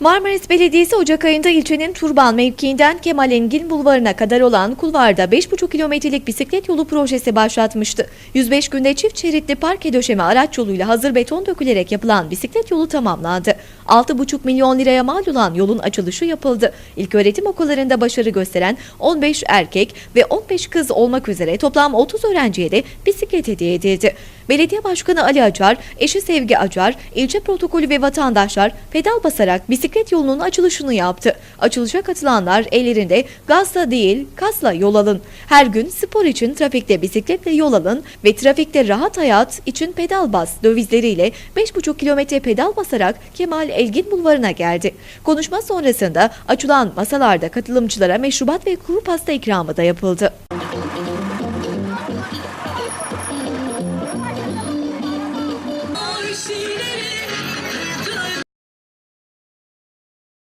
Marmaris Belediyesi Ocak ayında ilçenin Turban mevkiinden Kemal Engin Bulvarı'na kadar olan kulvarda 5,5 kilometrelik bisiklet yolu projesi başlatmıştı. 105 günde çift şeritli parke döşeme araç yoluyla hazır beton dökülerek yapılan bisiklet yolu tamamlandı. 6,5 milyon liraya mal olan yolun açılışı yapıldı. İlköğretim okullarında başarı gösteren 15 erkek ve 15 kız olmak üzere toplam 30 öğrenciye de bisiklet hediye edildi. Belediye Başkanı Ali Acar, eşi Sevgi Acar, ilçe protokolü ve vatandaşlar pedal basarak bisiklet yolunun açılışını yaptı. Açılışa katılanlar ellerinde gazla değil kasla yol alın. Her gün spor için trafikte bisikletle yol alın ve trafikte rahat hayat için pedal bas dövizleriyle 5,5 kilometre pedal basarak Kemal Elgin Bulvarı'na geldi. Konuşma sonrasında açılan masalarda katılımcılara meşrubat ve kuru pasta ikramı da yapıldı.